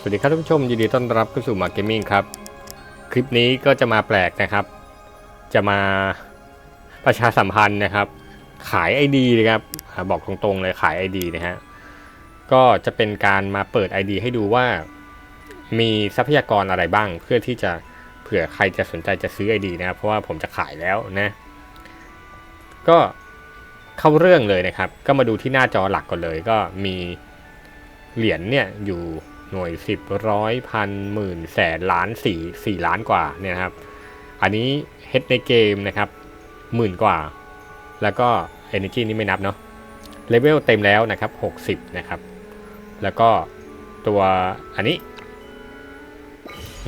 สวัสดีครับท่านผู้ชมยินดีต้อนรับเข้าสู่มาเกมมิ่งครับ คลิปนี้ก็จะมาแปลกนะครับ จะมาประชาสัมพันธ์นะครับ ขาย ID นะครับบอกตรงๆเลยขาย ID นะฮะก็จะเป็นการมาเปิด ID ให้ดูว่า มีทรัพยากรอะไรบ้าง เพื่อที่จะเผื่อใครจะสนใจจะซื้อ ID นะครับเพราะว่าผมจะขายแล้วนะก็เข้าเรื่องเลยนะครับ ก็มาดูที่หน้าจอหลักก่อนเลย ก็มีเหรียญเนี่ยอยู่ หน่วยสิบร้อยพันหมื่นแสนล้านสี่สี่ล้านกว่าเนี่ยครับ อันนี้เฮดในเกมนะครับหมื่นกว่า แล้วก็ Energy นี่ไม่นับเนาะเลเวลเต็มแล้วนะครับ 60 นะครับ แล้วก็ตัวอันนี้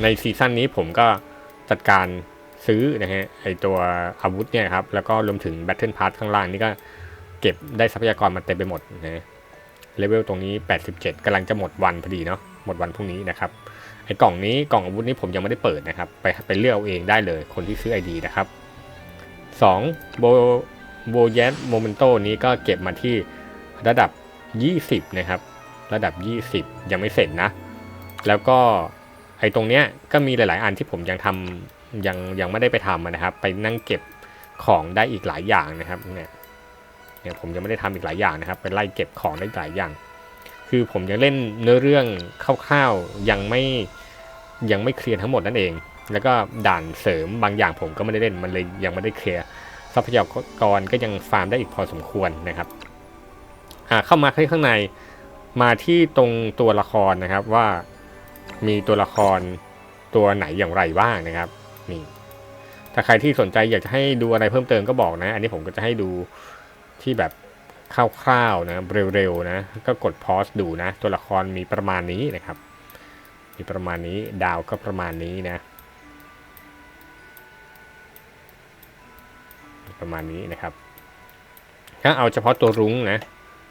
ในซีซั่นนี้ผมก็จัดการซื้อนะฮะไอตัวอาวุธเนี่ยครับ แล้วก็รวมถึง Battle Pass ข้างล่างนี่ก็เก็บได้ทรัพยากรมาเต็มไปหมดนะฮะเลเวลตรงนี้ 87กำลังจะหมดวันพอดีเนาะ หมดวันพรุ่งนี้นะครับไอ้กล่องนี้กล่องอาวุธนี้ผมยังไม่ได้เปิดนะครับ ไปไปเลือกเอาเองได้เลย คนที่ซื้อ ID นะครับ2โบโบแยสโมเมนโตนี้ก็เก็บมาที่ระดับ 20 นะครับ ระดับ 20 ยังไม่เสร็จนะ แล้วก็ไอ้ตรงเนี้ยก็มีหลาย ๆ อันที่ผมยังทำยังยังไม่ได้ไปทำนะครับ ไปนั่งเก็บของได้อีกหลายอย่างนะครับเนี่ยเนี่ยผมยังไม่ได้ทำอีกหลายอย่างนะครับ ไปไล่เก็บของได้หลายอย่าง คือผมยังเล่นเนื้อเรื่องคร่าวๆยังไม่ยังไม่เคลียร์ทั้งหมดนั่นเอง แล้วก็ด่านเสริมบางอย่างผมก็ไม่ได้เล่นมันเลยยังไม่ได้เคลียร์ทรัพยากรก็ยังฟาร์มได้อีกพอสมควรนะครับเข้ามาที่ข้างในมาที่ตรงตัวละครนะครับว่ามีตัวละครตัวไหนอย่างไรบ้างนะครับนี่ถ้าใครที่สนใจอยากจะให้ดูอะไรเพิ่มเติมก็บอกนะ อันนี้ผมก็จะให้ดูที่แบบ คร่าวๆนะเร็วๆนะก็กดพอสดูนะ ตัวละครมีประมาณนี้นะครับ มีประมาณนี้ดาวก็ประมาณนี้นะ ประมาณนี้นะครับถ้าเอาเฉพาะตัวรุ้งนะ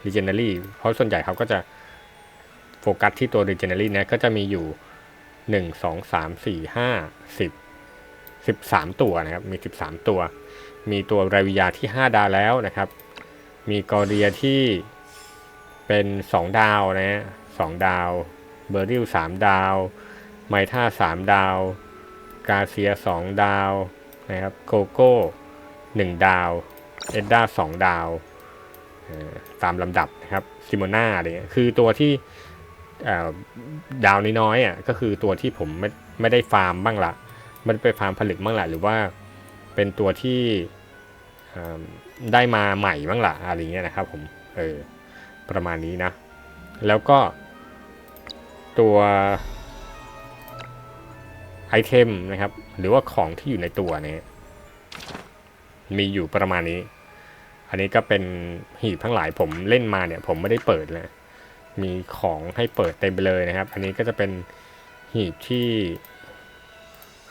Legendary เพราะส่วนใหญ่เขาก็จะโฟกัสที่ตัว Legendary นะก็จะมีอยู่1 2 3 4 5 10 13ตัวนะครับ มี13ตัว มีตัวรายวิยาที่5ดาวแล้วนะครับ มีกอเรียที่เป็น2ดาวนะฮะสองดาว เบอร์ริล3ดาว ไมท่า3ดาว กาเซีย2ดาวนะครับ โกโก้1ดาว เอ็ดด้า2ดาว ตามลำดับนะครับ ซิโมนาอะไรเงี้ย คือตัวที่ดาวน้อยๆอะ ก็คือตัวที่ผมไม่ไม่ได้ฟาร์มบ้างละไม่ได้ไปฟาร์มผลึกบ้างละ หรือว่าเป็นตัวที่ ได้มาใหม่บ้างละอะไรเงี้ยนะครับผมเออประมาณนี้นะ แล้วก็ตัวไอเทมนะครับ หรือว่าของที่อยู่ในตัวเนี่ยมีอยู่ประมาณนี้ อันนี้ก็เป็นหีบทั้งหลายผมเล่นมาเนี่ย ผมไม่ได้เปิดเลยมีของให้เปิดเต็มไปเลยนะครับ อันนี้ก็จะเป็นหีบที่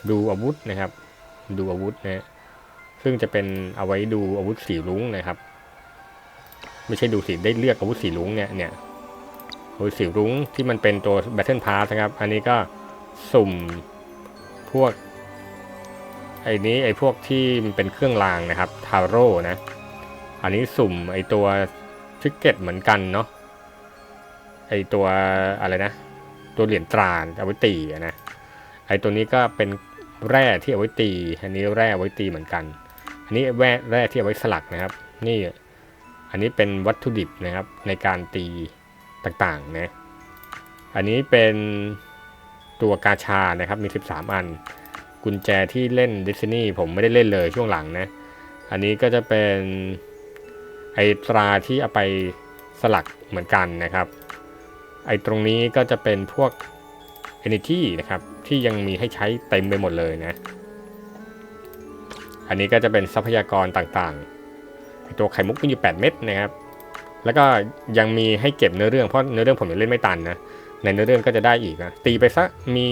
ดูอาวุธนะครับ ดูอาวุธนะฮะ ซึ่งจะเป็นเอาไว้ดูอาวุธสีรุ้งนะครับ ไม่ใช่ดูสีได้เลือกอาวุธสีรุ้งเนี่ยเนี่ยอาวุธสีรุ้งที่มันเป็นตัว Battle Pass นะครับ อันนี้ก็สุ่มพวกไอ้นี้ไอ้พวกที่มันเป็นเครื่องรางนะครับทาโร่นะ อันนี้สุ่มไอ้ตัวทิกเก็ตเหมือนกันเนาะไอ้ตัวอะไรนะ ตัวเหรียญตราเอาไว้ตีนะไอ้ตัวนี้ก็เป็นแร่ที่เอาไว้ตี อันนี้แร่อาไว้ตีเหมือนกัน อันนี้แร่แร่ที่เอาไว้สลักนะครับ นี่อันนี้เป็นวัตถุดิบนะครับในการตีต่างๆนะอันนี้เป็นตัวกาชานะครับมี 13 อัน กุญแจที่เล่นดิสนีย์ผมไม่ได้เล่นเลยช่วงหลังนะ อันนี้ก็จะเป็นไอตราที่เอาไปสลักเหมือนกันนะครับ ไอตรงนี้ก็จะเป็นพวก Energy นะครับที่ยังมีให้ใช้เต็มไปหมดเลยนะ อันนี้ก็จะเป็นทรัพยากรต่างๆตัวไข่มุกมีอยู่ 8 เม็ดนะครับ แล้วก็ยังมีให้เก็บเนื้อเรื่องเพราะเนื้อเรื่องผมยังเล่นไม่ตันนะ ในเนื้อเรื่องก็จะได้อีกนะ ตีไปสักมี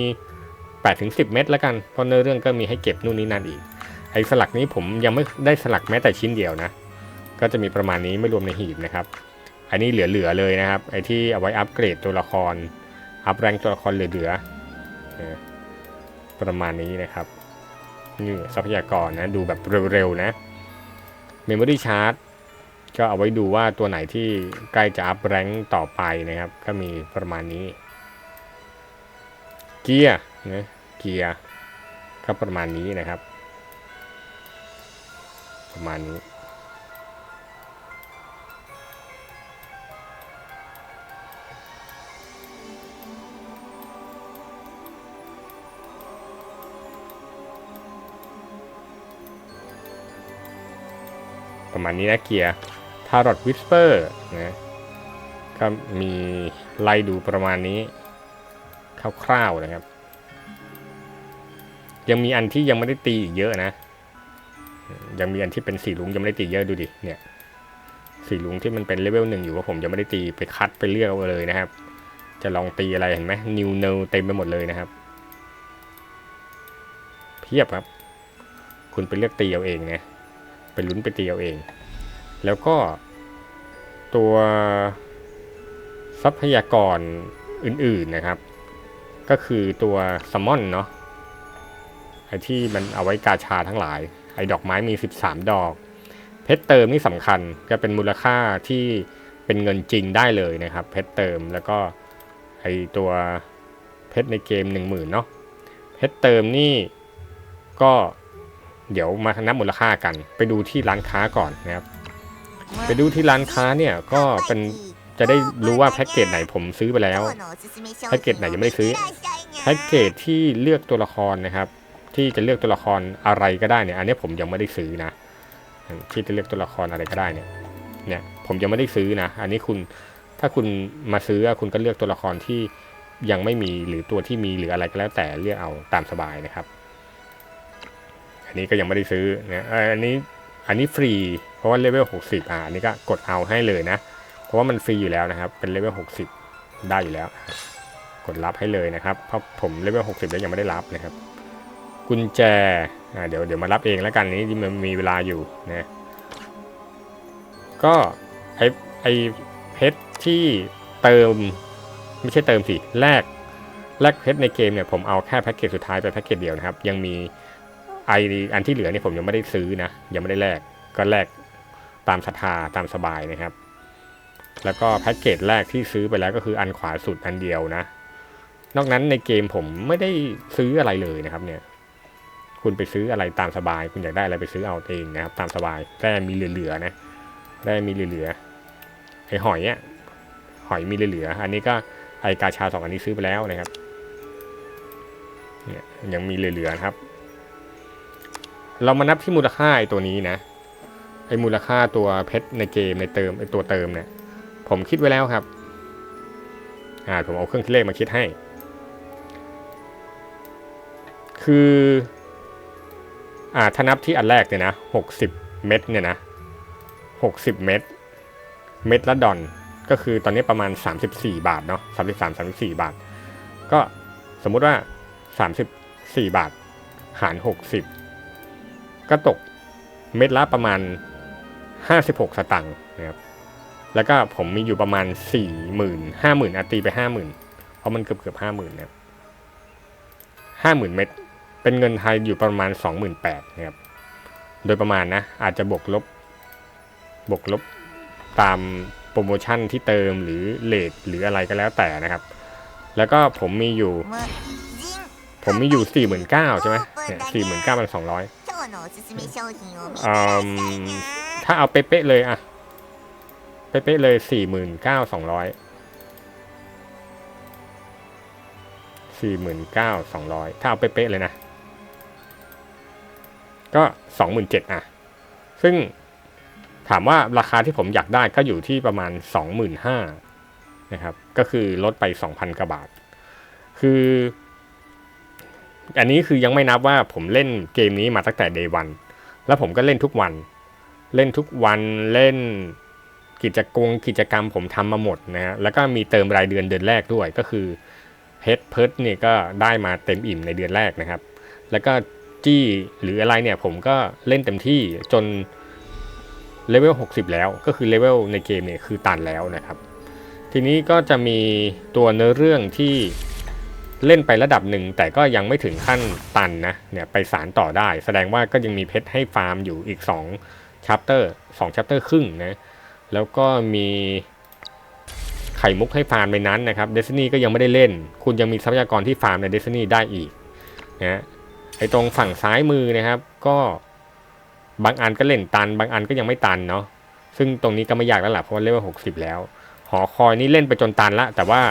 8ถึง10 เม็ดแล้วกัน เพราะเนื้อเรื่องก็มีให้เก็บนู่นนี่นั่นอีก ไอ้สลักนี้ผมยังไม่ได้สลักแม้แต่ชิ้นเดียวนะ ก็จะมีประมาณนี้ไม่รวมในหีบนะครับ อันนี้เหลือๆเลยนะครับ ไอ้ที่เอาไว้อัปเกรดตัวละคร อัพแรงตัวละครเหลือๆประมาณนี้นะครับ นี่ทรัพยากรนะดูแบบเร็วๆนะ Memory Chart ก็เอาไว้ดูว่าตัวไหนที่ใกล้จะอัพแรงต่อไปนะครับ ก็มีประมาณนี้ เกียร์นะเกียร์ก็ประมาณนี้นะครับ ประมาณนี้ ประมาณนี้นะเกียร์ทารอดวิสเปอร์นะก็มีไล่ดูประมาณนี้คร่าวๆนะครับ ยังมีอันที่ยังไม่ได้ตีอีกเยอะนะ ยังมีอันที่เป็นสีลุงยังไม่ได้ตีเยอะดูดิเนี่ยสีลุงที่มันเป็นเลเวลหนึ่งอยู่ว่าผมยังไม่ได้ตีไปคัดไปเลือกเอาเลยนะครับ จะลองตีอะไรเห็นไหมนิวเนลเต็มไปหมดเลยนะครับเพียบครับ คุณไปเลือกตีเอาเองนะ ไปลุ้นไปตีเอาเอง แล้วก็ตัวทรัพยากรอื่นๆนะครับ ก็คือตัวซัมมอนเนาะไอที่มันเอาไว้กาชาทั้งหลาย ไอดอกไม้มี 13 ดอก เพชรเติมนี่สำคัญก็เป็นมูลค่าที่เป็นเงินจริงได้เลยนะครับ เพชรเติมแล้วก็ไอตัวเพชรในเกม 10,000เนาะเพชรเติมนี่ก็ เดี๋ยวมานับมูลค่ากัน ไปดูที่ร้านค้าก่อนนะครับ ไปดูที่ร้านค้าเนี่ยก็เป็นจะได้รู้ว่าแพ็กเกจไหนผมซื้อไปแล้วแพ็กเกจไหนยังไม่ได้ซื้อแพ็กเกจที่เลือกตัวละครนะครับ ที่จะเลือกตัวละครอะไรก็ได้เนี่ยอันนี้ผมยังไม่ได้ซื้อนะที่จะเลือกตัวละครอะไรก็ได้เนี่ยเนี่ยผมยังไม่ได้ซื้อนะ อันนี้คุณถ้าคุณมาซื้อคุณก็เลือกตัวละครที่ยังไม่มีหรือตัวที่มีหรืออะไรก็แล้วแต่เลือกเอาตามสบายนะครับอั นี้ก็ยังไม่ได้ซื้อนะเอ่ออันนี้อันนี้ฟรี เพราะว่าเลเวล60อ่าอันนี้ก็กดเอาให้เลยนะ เพราะว่ามันฟรีอยู่แล้วนะครับ เป็นเลเวล60 ได้อยู่แล้ว กดรับให้เลยนะครับ เพราะผมเลเวล60แล้วยังไม่ได้รับนะครับ กุญแจอ่าเดี๋ยวเดี๋ยวมารับเองแล้วกันนี้มันมีเวลาอยู่นะก็ไอไอเพชรที่เติมไม่ใช่เติมสิแลกแลกเพชรในเกมเนี่ยผมเอาแค่แพ็กเกจสุดท้ายไปแพ็กเกจเดียวนะครับ ยังมี ไออันที่เหลือเนี่ยผมยังไม่ได้ซื้อนะ ยังไม่ได้แลกก็แลกตามศรัทธาตามสบายนะครับ แล้วก็แพ็กเกจแรกที่ซื้อไปแล้วก็คืออันขวาสุดอันเดียวนะ นอกนั้นในเกมผมไม่ได้ซื้ออะไรเลยนะครับ เนี่ย คุณไปซื้ออะไรตามสบาย คุณอยากได้อะไรไปซื้อเอาเองนะครับ ตามสบายแต่มีเหลือๆนะได้มีเหลือๆไอหอยเนี่ยหอยมีเหลือๆอันนี้ก็ไอกาชาสองอันนี้ซื้อไปแล้วนะครับ เนี่ยยังมีเหลือๆนะครับ เรามานับที่มูลค่าไอตัวนี้นะไอมูลค่าตัวเพชรในเกมในเติมไอตัวเติมเนี่ย ผมคิดไว้แล้วครับ อ่าผมเอาเครื่องคิดเลขมาคิดให้ คือ อ่าถ้านับที่อันแรกเนี่ยนะหกสิบเม็ดเนี่ยนะหกสิบเม็ดเม็ดละดอนก็คือตอนนี้ประมาณ 34 บาทเนาะ33 34 บาท ก็สมมุติว่า 34 บาท หาร 60 ก็ตกเม็ดละประมาณ 56 สตังค์นะครับแล้วก็ผมมีอยู่ประมาณ 40,000 50,000อาตีไป 50,000 เพราะมันเกือบเกือบ50,000นะครับ50,000เม็ดเป็นเงินไทยอยู่ประมาณ 28,000นะครับโดยประมาณนะอาจจะบวกลบบวกลบตามโปรโมชั่นที่เติมหรือเลทหรืออะไรก็แล้วแต่นะครับ แล้วก็ผมมีอยู่ ผมมีอยู่ 49,000ใช่ไหมเนี่ย49,200อืม ถ้าเอาเป๊ะๆเลยอะเป๊ะๆเลย49,200 49,200ถ้าเอาเป๊ะๆเลยนะ ก็27,000อะซึ่งถามว่าราคาที่ผมอยากได้ก็อยู่ที่ประมาณ25,000นะครับ ก็คือลดไป2,000กว่าบาท คือ อันนี้คือยังไม่นับว่าผมเล่นเกมนี้มาตั้งแต่ day one แล้วผมก็เล่นทุกวัน เล่นทุกวันเล่นกิจกรรมกิจกรรมผมทำมาหมดนะฮะแล้วก็มีเติมรายเดือนเดือนแรกด้วยก็คือเพชรเพิร์ดเนี่ยก็ได้มาเต็มอิ่มในเดือนแรกนะครับ แล้วก็จี้หรืออะไรเนี่ยผมก็เล่นเต็มที่จนเลเวล60 แล้วก็คือเลเวลในเกมเนี่ยคือตันแล้วนะครับ ทีนี้ก็จะมีตัวเนื้อเรื่องที่ เล่นไประดับหนึ่งแต่ก็ยังไม่ถึงขั้นตันนะเนี่ยไปสารต่อได้ แสดงว่าก็ยังมีเพชรให้ฟาร์มอยู่อีก2ชัปเตอร์2ชัปเตอร์ครึ่งนะแล้วก็มีไข่มุกให้ฟาร์มในนั้นนะครับเดซนี่ก็ยังไม่ได้เล่น คุณยังมีทรัพยากรที่ฟาร์มในเดซนี่ได้อีกนะไอ้ตรงฝั่งซ้ายมือนะครับ ก็บางอันก็เล่นตัน บางอันก็ยังไม่ตันเนาะซึ่งตรงนี้ก็ไม่ยากแล้วล่ะเพราะว่าเลเวลหกสิบแล้ว หอคอยนี่เล่นไปจนตันละแต่ว่า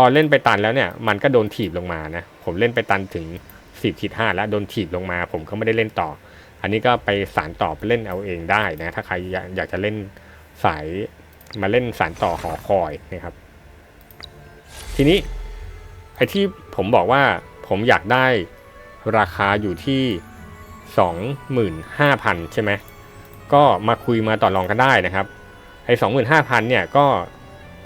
อเล่นไปตันแล้วเนี่ยมันก็โดนถีบลงมานะผมเล่นไปตันถึงสิบขีดห้าแล้วโดนถีบลงมา ผมก็ไม่ได้เล่นต่อ อันนี้ก็ไปสารต่อไปเล่นเอาเองได้นะถ้าใครอยากจะเล่นสายมาเล่นสารต่อหอคอยนะครับ ทีนี้ไอ้ที่ผมบอกว่าผมอยากได้ราคาอยู่ที่สองหมื่นห้าพันใช่ไหมก็มาคุยมาต่อรองกันได้นะครับไอ้สองหมื่นห้าพันเนี่ยก็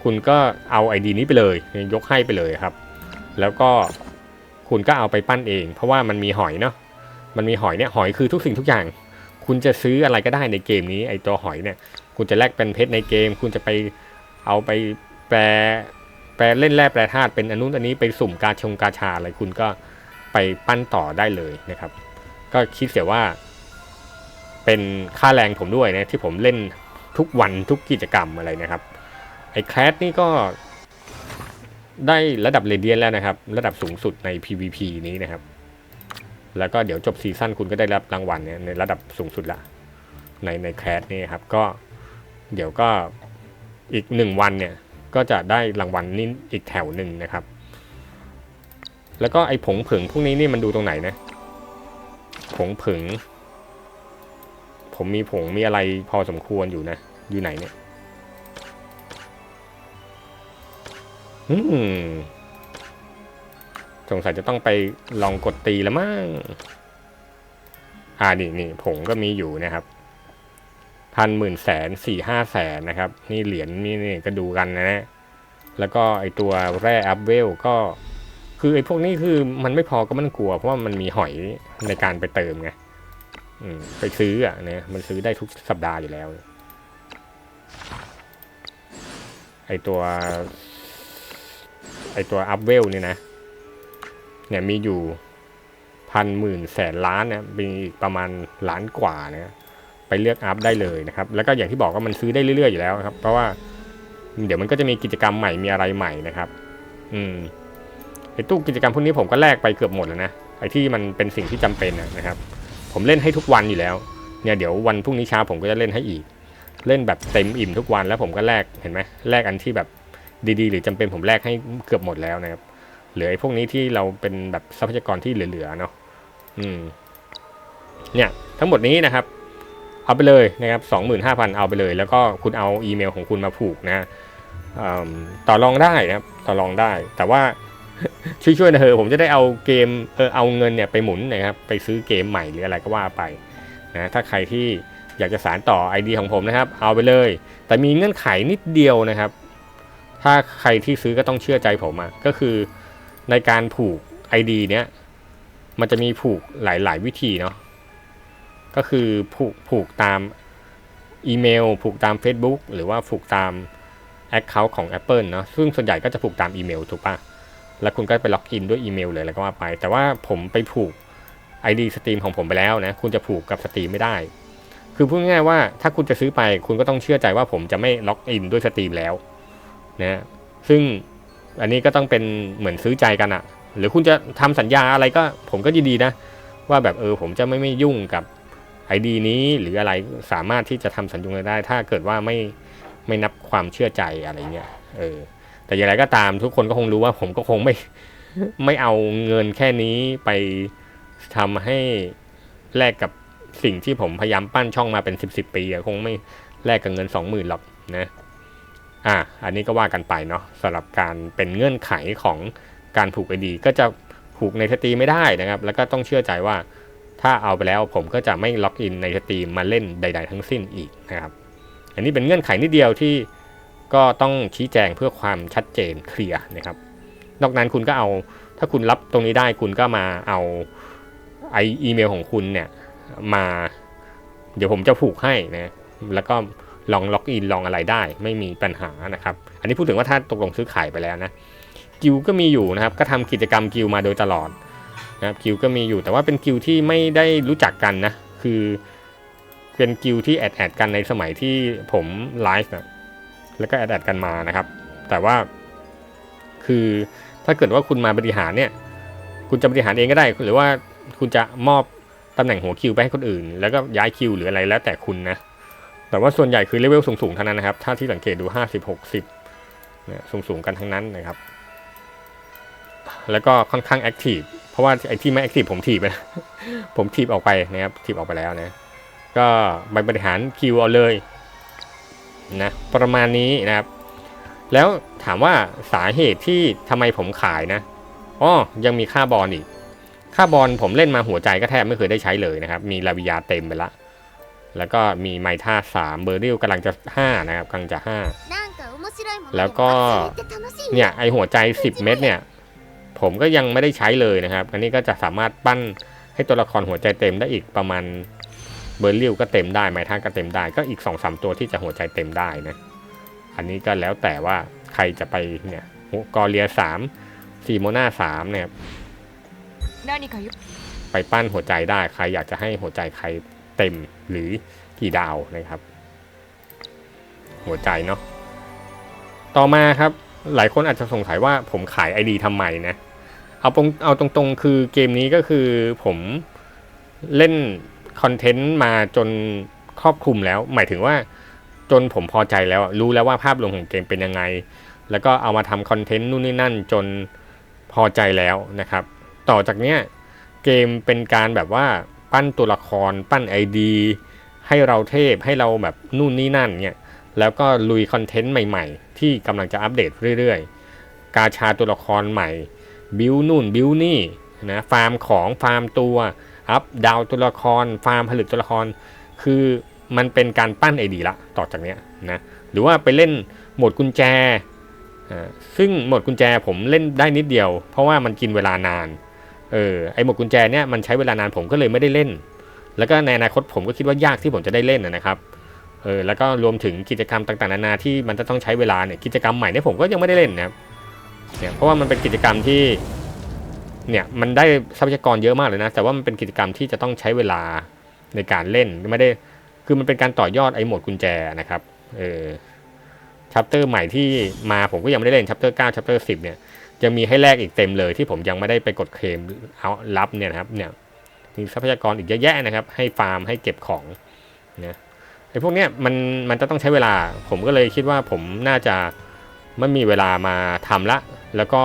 คุณก็เอาไอดีนี้ไปเลย ยกให้ไปเลยครับ แล้วก็คุณก็เอาไปปั้นเอง เพราะว่ามันมีหอยเนาะมันมีหอยเนี่ยหอยคือทุกสิ่งทุกอย่าง คุณจะซื้ออะไรก็ได้ในเกมนี้ไอตัวหอยเนี่ย คุณจะแลกเป็นเพชรในเกม คุณจะไปเอาไปแปลแปลเล่นแร่แปรธาตุเป็นอนนุนอันนี้ไปสุ่มกาชงกาชาอะไรคุณก็ไปปั้นต่อได้เลยนะครับ ก็คิดเสียว่า เป็นค่าแรงผมด้วยนะที่ผมเล่นทุกวันทุกกิจกรรมอะไรนะครับ ไอ้แคลสนี่ก็ได้ระดับเรเดียนแล้วนะครับ ระดับสูงสุดใน PVP นี้นะครับ แล้วก็เดี๋ยวจบซีซั่นคุณก็ได้รับรางวัลเนี่ยในระดับสูงสุดละ ในในแคลสนี่ครับก็เดี๋ยวก็อีกหนึ่งวันเนี่ยก็จะได้รางวัลนี้อีกแถวหนึ่งนะครับ แล้วก็ไอ้ผงผึ่งพวกนี้นี่มันดูตรงไหนนะ ผงผึ่งผมมีผงมีอะไรพอสมควรอยู่นะ อยู่ไหนเนี่ย อืมสงสัยจะต้องไปลองกดตีแล้วมั้ง อ่านี่นี่ผงก็มีอยู่นะครับ พันหมื่นแสนสี่ห้าแสนนะครับ นี่เหรียญนี่นี่ก็ดูกันนะแล้วก็ไอตัวแร่อัพเวลก็ คือไอพวกนี้คือมันไม่พอก็มันกลัว เพราะว่ามันมีหอยในการไปเติมไงไปซื้ออะเนี่ยมันซื้อได้ทุกสัปดาห์อยู่แล้ว ไอตัว ไอตัวอัพเวลเนี่ยนะ เนี่ยมีอยู่พันหมื่นแสนล้านนะมีอีกประมาณล้านกว่านะไปเลือกอัพได้เลยนะครับ แล้วก็อย่างที่บอกว่ามันซื้อได้เรื่อยๆอยู่แล้วครับ เพราะว่าเดี๋ยวมันก็จะมีกิจกรรมใหม่มีอะไรใหม่นะครับ อืมไอตู้กิจกรรมพวกนี้ผมก็แลกไปเกือบหมดแล้วนะไอที่มันเป็นสิ่งที่จำเป็นนะครับ ผมเล่นให้ทุกวันอยู่แล้วเนี่ยเดี๋ยววันพรุ่งนี้เช้าผมก็จะเล่นให้อีก เล่นแบบเต็มอิ่มทุกวันแล้วผมก็แลกเห็นไหมแลกอันที่แบบ ดีๆ หรือจำเป็นผมแลกให้เกือบหมดแล้วนะครับ เหลือไอ้พวกนี้ที่เราเป็นแบบทรัพยากรที่เหลือๆเนาะอืมเนี่ยทั้งหมดนี้นะครับ เอาไปเลยนะครับสองหมื่นห้าพันเอาไปเลย แล้วก็คุณเอาอีเมลของคุณมาผูกนะอืมต่อรองได้นะครับต่อรองได้ แต่ว่าช่วยๆนะเฮอผมจะได้เอาเกมเออเอาเงินเนี่ยไปหมุนนะครับไปซื้อเกมใหม่หรืออะไรก็ว่าไปนะถ้าใครที่อยากจะสารต่อ ID ของผมนะครับ เอาไปเลย แต่มีเงื่อนไขนิดเดียวนะครับ ถ้าใครที่ซื้อก็ต้องเชื่อใจผมอะก็คือในการผูก ID เนี้ยมันจะมีผูกหลาย ๆ วิธีเนาะก็คือผูกผูกตามอีเมล ผูกตาม Facebook หรือว่าผูกตาม Account ของ Apple เนาะซึ่งส่วนใหญ่ก็จะผูกตามอีเมลถูกปะแล้วคุณก็ไปล็อกอินด้วยอีเมลเลยแล้วก็ว่าไป แต่ว่าผมไปผูก ID สตรีมของผมไปแล้วนะ คุณจะผูกกับสตรีมไม่ได้ คือพูดง่ายว่าถ้าคุณจะซื้อไปคุณก็ต้องเชื่อใจว่าผมจะไม่ล็อกอินด้วยสตรีมแล้ว นะซึ่งอันนี้ก็ต้องเป็นเหมือนซื้อใจกันอะหรือคุณจะทำสัญญาอะไรก็ผมก็ยินดีนะ ว่าแบบเออผมจะไม่ไม่ยุ่งกับไอดีนี้หรืออะไรสามารถที่จะทำสัญญาได้ ถ้าเกิดว่าไม่ไม่นับความเชื่อใจอะไรเงี้ยเออแต่อย่างไรก็ตามทุกคนก็คงรู้ว่าผมก็คงไม่ไม่เอาเงินแค่นี้ไปทำให้แลกกับสิ่งที่ผมพยายามปั้นช่องมาเป็นสิบสิบปีคงไม่แลกกับเงินสองหมื่นหรอกนะ อะอันนี้ก็ว่ากันไปเนาะสำหรับการเป็นเงื่อนไขของการผูกไอดีก็จะผูกในสตรีมไม่ได้นะครับ แล้วก็ต้องเชื่อใจว่าถ้าเอาไปแล้วผมก็จะไม่ล็อกอินในสตรีมมาเล่นใด ๆ ทั้งสิ้นอีกนะครับ อันนี้เป็นเงื่อนไขนิดเดียวที่ก็ต้องชี้แจงเพื่อความชัดเจนเคลียร์นะครับ นอกนั้นคุณก็เอาถ้าคุณรับตรงนี้ได้คุณก็มาเอาไออีเมลของคุณเนี่ยมา เดี๋ยวผมจะผูกให้นะแล้วก็ ลองล็อกอินลองอะไรได้ไม่มีปัญหานะครับ อันนี้พูดถึงว่าถ้าตกลงซื้อขายไปแล้วนะกิลก็มีอยู่นะครับก็ทำกิจกรรมกิลมาโดยตลอดนะครับกิลก็มีอยู่แต่ว่าเป็นกิลที่ไม่ได้รู้จักกันนะคือเป็นกิลที่แอดแอดกันในสมัยที่ผมไลฟ์นะแล้วก็แอดแอดกันมานะครับ แต่ว่าคือถ้าเกิดว่าคุณมาบริหารเนี่ย คุณจะบริหารเองก็ได้ หรือว่าคุณจะมอบตำแหน่งหัวคิวไปให้คนอื่น แล้วก็ย้ายคิวหรืออะไรแล้วแต่คุณนะ แต่ว่าส่วนใหญ่คือเลเวลสูงๆทั้งนั้นนะครับ ถ้าที่สังเกตดู 50 60เนี่ยสูงๆกันทั้งนั้นนะครับ แล้วก็ค่อนข้างแอคทีฟเพราะว่าไอ้ที่ไม่แอคทีฟผมถีบไปผมถีบออกไปนะครับถีบออกไปแล้วนะ ก็ไปบริหารคิวเอาเลยนะประมาณนี้นะครับ แล้วถามว่าสาเหตุที่ทำไมผมขายนะอ๋อยังมีค่าบอลอีก ค่าบอลผมเล่นมาหัวใจก็แทบไม่เคยได้ใช้เลยนะครับ มีลาวิยาเต็มไปละ แล้วก็มีไมท่า3เบอร์ริลกำลังจะ5นะครับกำลังจะ 5 แล้วก็เนี่ยไอหัวใจ 10 เม็ดเนี่ย ผมก็ยังไม่ได้ใช้เลยนะครับ อันนี้ก็จะสามารถปั้นให้ตัวละครหัวใจเต็มได้อีกประมาณเบอร์ริลก็เต็มได้ไมท่าก็เต็มได้ก็อีก 2-3 ตัวที่จะหัวใจเต็มได้นะอันนี้ก็แล้วแต่ว่าใครจะไปเนี่ยกอเลีย3ซีโมนา3นะครับไปปั้นหัวใจได้ใครอยากจะให้หัวใจใคร เต็มหรือกี่ดาวนะครับ หัวใจเนาะต่อมาครับหลายคนอาจจะสงสัยว่าผมขาย ID ทำไมนะ เอาตรงเอาตรงๆ คือเกมนี้ก็คือผมเล่นคอนเทนต์มาจนครอบคลุมแล้ว หมายถึงว่าจนผมพอใจแล้ว รู้แล้วว่าภาพรวมของเกมเป็นยังไง แล้วก็เอามาทำคอนเทนต์นู่นนี่นั่นจนพอใจแล้วนะครับ ต่อจากเนี้ยเกมเป็นการแบบว่า ปั้นตัวละคร ปั้น ID ให้เราเทพให้เราแบบนู่นนี่นั่นเนี่ยแล้วก็ลุยคอนเทนต์ใหม่ๆ ที่กำลังจะอัปเดตเรื่อยๆ กาชาตัวละครใหม่ บิวนู่นบิวนี่นะฟาร์มของฟาร์มตัวอัพดาวตัวละคร ฟาร์มผลิตตัวละคร คือมันเป็นการปั้นไอดีละต่อจากเนี้ยนะหรือว่าไปเล่นโหมดกุญแจอ่าซึ่งโหมดกุญแจผมเล่นได้นิดเดียว เพราะว่ามันกินเวลานาน เออไอหมดกุญแจเนี่ยมันใช้เวลานานผมก็เลยไม่ได้เล่น แล้วก็ในอนาคตผมก็คิดว่ายากที่ผมจะได้เล่นนะครับเออแล้วก็รวมถึงกิจกรรมต่างๆนานาที่มันจะต้องใช้เวลาเนี่ยกิจกรรมใหม่เนี่ยผมก็ยังไม่ได้เล่นนะครับเนี่ยเพราะว่ามันเป็นกิจกรรมที่เนี่ยมันได้ทรัพยากรเยอะมากเลยนะ แต่ว่ามันเป็นกิจกรรมที่จะต้องใช้เวลาในการเล่นไม่ได้คือมันเป็นการต่อยอดไอ้หมดกุญแจนะครับเออชัปเตอร์ใหม่ที่มาผมก็ยังไม่ได้เล่นชัปเตอร์9ชัปเตอร์10เนี่ย จะมีให้แลกอีกเต็มเลยที่ผมยังไม่ได้ไปกดเคลมเอารับเนี่ยนะครับเนี่ยมีทรัพยากรอีกเยอะแยะนะครับ ให้ฟาร์มให้เก็บของนะไอ้พวกเนี้ยมันมันจะต้องใช้เวลา ผมก็เลยคิดว่าผมน่าจะไม่มีเวลามาทำละ แล้วก็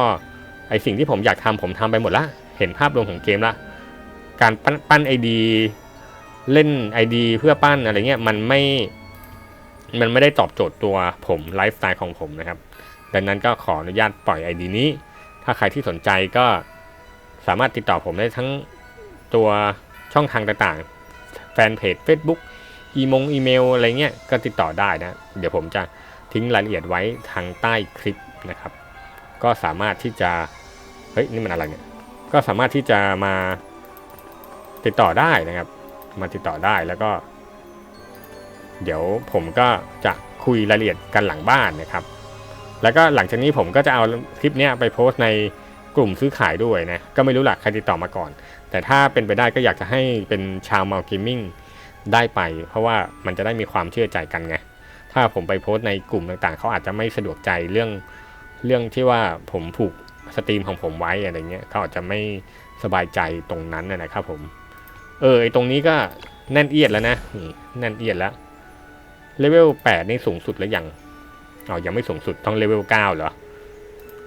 ไอสิ่งที่ผมอยากทำผมทำไปหมดละ เห็นภาพรวมของเกมละ การปั้นปั้นไอดีเล่นไอดีเพื่อปั้นอะไรเงี้ยมันไม่ มันไม่ได้ตอบโจทย์ตัวผมไลฟ์สไตล์ของผมนะครับ ดังนั้นก็ขออนุญาตปล่อย ID นี้ ถ้าใครที่สนใจก็สามารถติดต่อผมได้ทั้งตัวช่องทางต่างๆ แฟนเพจ Facebook อีมงอีเมลอะไรเงี้ยก็ติดต่อได้นะ เดี๋ยวผมจะทิ้งรายละเอียดไว้ทางใต้คลิปนะครับ ก็สามารถที่จะ เฮ้ย นี่มันอะไรเนี่ย ก็สามารถที่จะมาติดต่อได้นะครับ มาติดต่อได้แล้วก็ เดี๋ยวผมก็จะคุยรายละเอียดกันหลังบ้านนะครับ แล้วก็หลังจากนี้ผมก็จะเอาคลิปนี้ไปโพสต์ในกลุ่มซื้อขายด้วยนะ ก็ไม่รู้หลักใครติดต่อมาก่อน แต่ถ้าเป็นไปได้ก็อยากจะให้เป็นชาวมัลกิมมิ่งได้ไป เพราะว่ามันจะได้มีความเชื่อใจกันไง ถ้าผมไปโพสต์ในกลุ่มต่างๆ เขาอาจจะไม่สะดวกใจเรื่องเรื่องที่ว่าผมผูกสตรีมของผมไว้อะไรเงี้ยเขาอาจจะไม่สบายใจตรงนั้นนะนะครับผม เออไอตรงนี้ก็แน่นเอียดแล้วนะนี่แน่นเอียดแล้วเลเวล8นี่สูงสุดแล้วยัง อ๋อยังไม่สูงสุดต้องเลเวล9เหรอ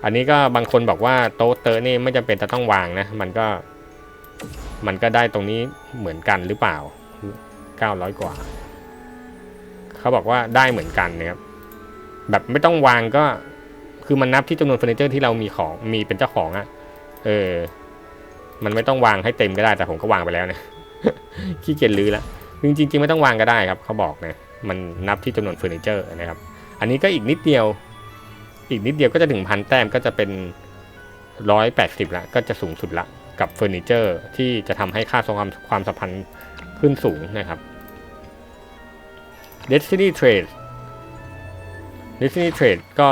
อันนี้ก็บางคนบอกว่าโต๊ะเตอร์นี่ไม่จำเป็นจะต้องวางนะ มันก็ มันก็ได้ตรงนี้เหมือนกันหรือเปล่า 900 กว่า เขาบอกว่าได้เหมือนกันนะครับ แบบไม่ต้องวางก็ คือมันนับที่จำนวนเฟอร์นิเจอร์ที่เรามีของ มีเป็นเจ้าของอะเออ มันไม่ต้องวางให้เต็มก็ได้ แต่ผมก็วางไปแล้วเนะ ขี้เกียจลื้อแล้วจริงจริงๆไม่ต้องวางก็ได้ครับ เขาบอกนะ มันนับที่จำนวนเฟอร์นิเจอร์นะครับ อันนี้ก็อีกนิดเดียว อีกนิดเดียวก็จะถึงพันแต้มก็จะเป็นร้อยแปดสิบละก็จะสูงสุดละกับเฟอร์นิเจอร์ที่จะทำให้ค่าทรงความความสัมพันธ์ขึ้นสูงนะครับ Destiny Trade Destiny Trade ก็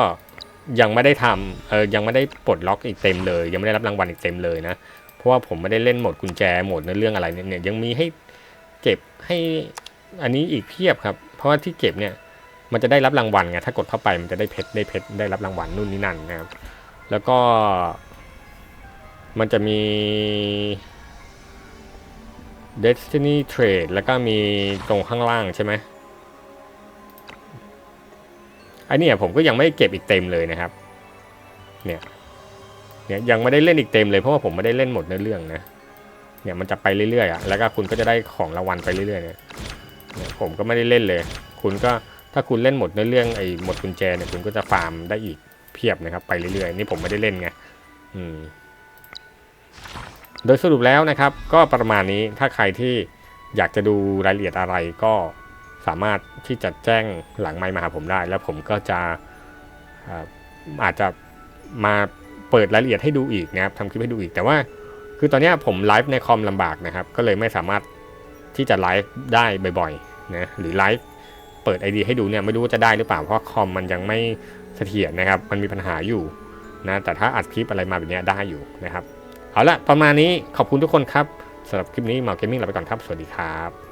ยังไม่ได้ทำเออยังไม่ได้ปลดล็อกอีกเต็มเลย ยังไม่ได้รับรางวัลอีกเต็มเลยนะ เพราะว่าผมไม่ได้เล่นโหมดกุญแจโหมดในเรื่องอะไรเนี่ยยังมีให้เก็บให้อันนี้อีกเพียบครับ เพราะว่าที่เก็บเนี่ย มันจะได้รับรางวัลไงถ้ากดเข้าไปมันจะได้เพชรได้เพชรได้รับรางวัลนู่นนี่นั่นนะครับแล้วก็ มันจะมี Destiny Trade แล้วก็มีตรงข้างล่างใช่ไหมไอเนี่ยผมก็ยังไม่เก็บอีกเต็มเลยนะครับ เนี่ยเนี่ยยังไม่ได้เล่นอีกเต็มเลยเพราะว่าผมไม่ได้เล่นหมดเนื้อเรื่องนะเนี่ยมันจะไปเรื่อยๆอะแล้วก็คุณก็จะได้ของรางวัลไปเรื่อยๆเนี่ยผมก็ไม่ได้เล่นเลย คุณก็ ถ้าคุณเล่นหมดเนื้อเรื่องไอ้หมดกุญแจเนี่ยคุณก็จะฟาร์มได้อีกเพียบนะครับ ไปเรื่อยๆ นี่ผมไม่ได้เล่นไงโดยสรุปแล้วนะครับ ก็ประมาณนี้ถ้าใครที่อยากจะดูรายละเอียดอะไรก็สามารถที่จะแจ้งหลังไมค์มาหาผมได้ แล้วผมก็จะอาจจะมาเปิดรายละเอียดให้ดูอีกนะครับทำคลิปให้ดูอีกแต่ว่า คือตอนนี้ผมไลฟ์ในคอมลำบากนะครับ ก็เลยไม่สามารถที่จะไลฟ์ได้บ่อยๆนะหรือไลฟ์ เปิด ID ให้ดูเนี่ยไม่รู้ว่าจะได้หรือเปล่าเพราะคอมมันยังไม่เสถียรนะครับ มันมีปัญหาอยู่นะแต่ถ้าอัดคลิปอะไรมาแบบนี้ได้อยู่นะครับ เอาละประมาณนี้ขอบคุณทุกคนครับสำหรับคลิปนี้มาเกมมิ่งลาไปก่อนครับ สวัสดีครับ